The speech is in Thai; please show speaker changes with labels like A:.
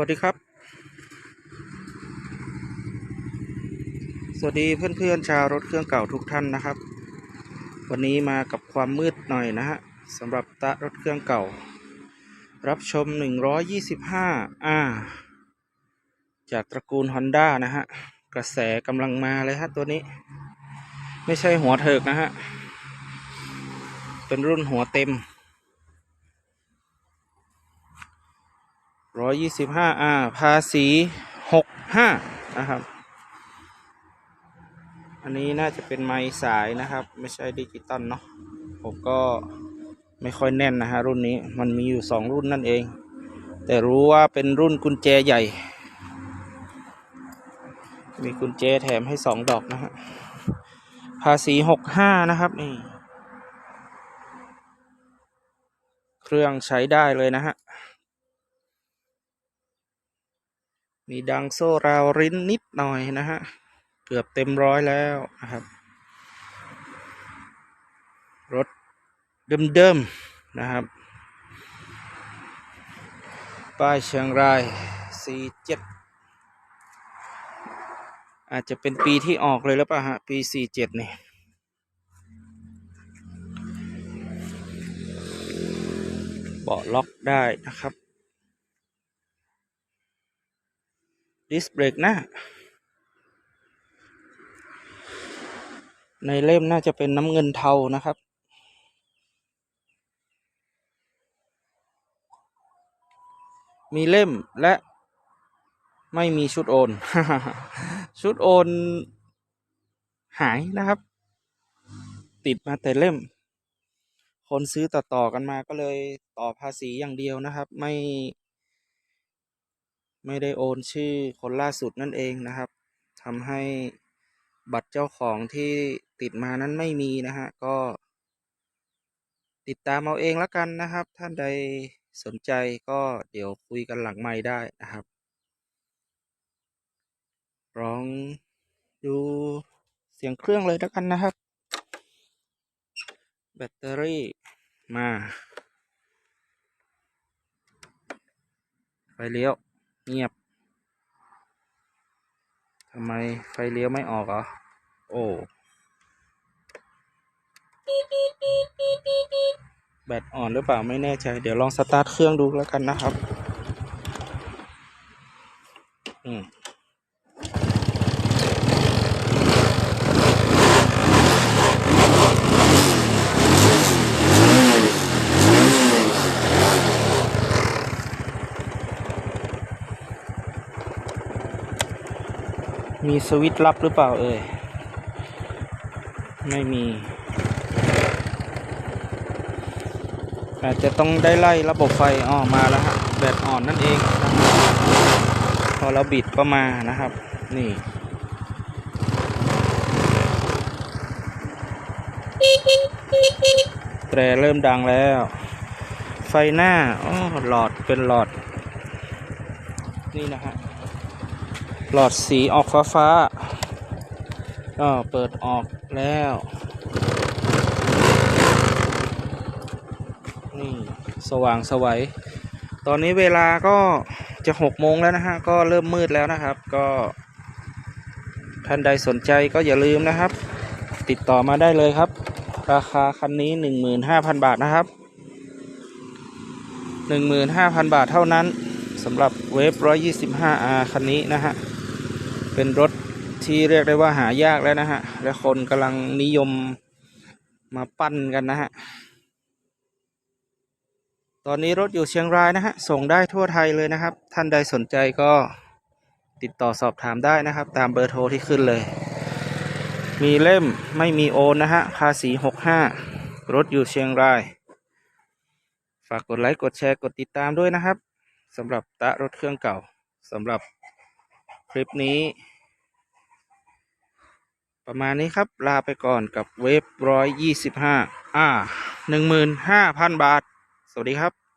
A: วัสดีครับ สวัสดีเพื่อนๆชาวรถเครื่องเก่าทุกท่านนะครับ วันนี้มากับความมืดหน่อยนะฮะสำหรับตะรถเครื่องเก่า รับชม 125 อ่า จากตระกูล Honda นะฮะ กระแสกำลังมาเลยฮะตัวนี้ ไม่ใช่หัวเถิกนะฮะ เป็นรุ่นหัวเต็ม ร้อยยี่สิบห้าอาภาษีหกห้านะครับ อันนี้น่าจะเป็นไม้สายนะครับ ไม่ใช่ดิจิตอลเนาะ ผมก็ไม่ค่อยแน่นนะฮะรุ่นนี้ มันมีอยู่สองรุ่นนั่นเอง แต่รู้ว่าเป็นรุ่นกุญแจใหญ่ มีกุญแจแถมให้สองดอกนะฮะ ภาษีหกห้านะครับนี่เครื่องใช้ได้เลยนะฮะ มีดังโซ่ราวริ้นนิดหน่อยนะฮะ เกือบเต็มร้อยแล้วนะครับ รถเดิมๆนะครับ ป้ายเชียงราย 47 อาจจะเป็นปีที่ออกเลยแล้วป่ะฮะ ปี 47 นี่เบาะล็อกได้นะครับ ดิสเบรกหน้า ในเล่มน่าจะเป็นน้ำเงินเทานะครับ มีเล่มและไม่มีชุดโอน ชุดโอนหายนะครับ ติดมาแต่เล่ม คนซื้อต่อ ๆ กันมาก็เลยต่อภาษีอย่างเดียวนะครับ ไม่ ไม่ได้โอนชื่อคนล่าสุดนั่นเองนะครับทำให้บัตรเจ้าของที่ติดมานั้นไม่มีนะฮะก็ ติดตามเอาเองแล้วกันนะครับ ท่านใดสนใจก็เดี๋ยวคุยกันหลังไม้ได้นะครับลองดูเสียงเครื่องเลยแล้วกันนะครับ แบตเตอรี่มา ไฟเลี้ยว เงียบทำไมไฟเลี้ยวไม่ออกเหรอ โอ้ แบตอ่อนหรือเปล่าไม่แน่ใจ เดี๋ยวลองสตาร์ทเครื่องดูแล้วกันนะครับ อืม มีสวิตช์ลับหรือเปล่าเอ่ย ไม่มี อาจจะต้องได้ไล่ระบบไฟออกมาแล้วฮะแบตอ่อนนั่นเองนะครับพอเราบิดก็มานะครับ นี่แตรเริ่มดังแล้ว ไฟหน้าอ๋อหลอดเป็นหลอด นี่นะฮะ หลอดสีออกฟ้าฟ้าก็เปิดออกแล้ว นี่ สว่างสวัย ตอนนี้เวลาก็จะหกโมงแล้วนะฮะ ก็เริ่มมืดแล้วนะครับ ก็ท่านใดสนใจก็อย่าลืมนะครับ ติดต่อมาได้เลยครับ ราคาคันนี้หนึ่งหมื่นห้าพันบาทนะครับหนึ่งหมื่นห้าพันบาทเท่านั้นสำหรับเวฟร้อยยี่สิบห้าอาคันนี้นะฮะ เป็นรถที่เรียกได้ว่าหายากแล้วนะฮะ และคนกำลังนิยมมาปั้นกันนะฮะ ตอนนี้รถอยู่เชียงรายนะฮะ ส่งได้ทั่วไทยเลยนะครับ ท่านใดสนใจก็ติดต่อสอบถามได้นะครับ ตามเบอร์โทรที่ขึ้นเลย มีเล่มไม่มีโอนนะฮะ ภาษีหกห้ารถอยู่เชียงราย ฝากกดไลค์ กดแชร์ กดติดตามด้วยนะครับสำหรับตะรถเครื่องเก่าสำหรับ คลิปนี้ ประมาณนี้ครับ ลาไปก่อนกับเวฟร้อยยี่สิบห้าอ่าหนึ่งหมื่นห้าพันบาท สวัสดีครับ